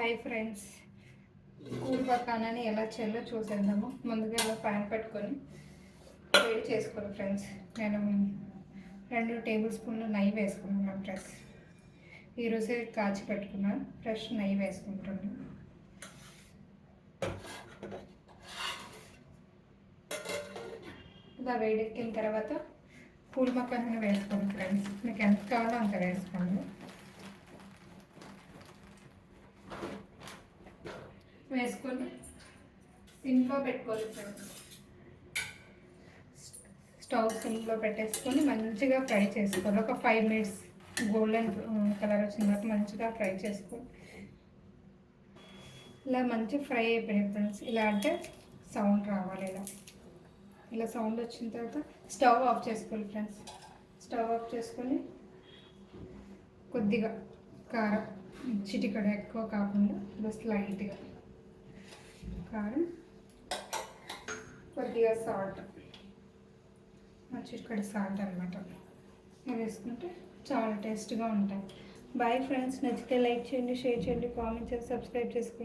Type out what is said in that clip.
Hi friends. Cool పకానని ఎలా చేయాలో చూసేద్దాము. ముందుగా ఇలా ప్యాన్ పెట్టుకొని వేడి చేసుకోండి ఫ్రెండ్స్. నేను రెండు టేబుల్ స్పూన్లు నెయ్యి వేసుకుంటున్నాను ఫ్రెండ్స్. ఈరోజే కాచి పెట్టుకున్నాను ఫ్రెష్ నెయ్యి వేసుకుంటున్నాను. ఇలా వేడెక్కిన తర్వాత కూల్ మకాన్ని వేసుకోండి ఫ్రెండ్స్. మీకు ఎంత కావాలో అంత వేసుకోండి. వేసుకొని సిమ్లో పెట్టుకోవాలి ఫ్రెండ్స్ స్టవ్ సిమ్లో పెట్టేసుకొని మంచిగా ఫ్రై చేసుకోవాలి. ఒక ఫైవ్ మినిట్స్ గోల్డెన్ కలర్ వచ్చిన తర్వాత మంచిగా ఫ్రై చేసుకోవాలి. ఇలా మంచి ఫ్రై అయిపోయింది ఫ్రెండ్స్. ఇలా అంటే సౌండ్ రావాలి ఇలా. ఇలా సౌండ్ వచ్చిన తర్వాత స్టవ్ ఆఫ్ చేసుకోవాలి ఫ్రెండ్స్. స్టవ్ ఆఫ్ చేసుకొని కొద్దిగా కారం చిటికడ ఎక్కువ కాకుండా జస్ట్ లైట్గా కారం కొద్దిగా సాల్ట్ చిటికడ సాల్ట్ అనమాట వేసుకుంటే చాలా టేస్ట్గా ఉంటాయి. బాయ్ ఫ్రెండ్స్ నచ్చితే లైక్ చేయండి షేర్ చేయండి కామెంట్ చేసి సబ్స్క్రైబ్ చేసుకోండి.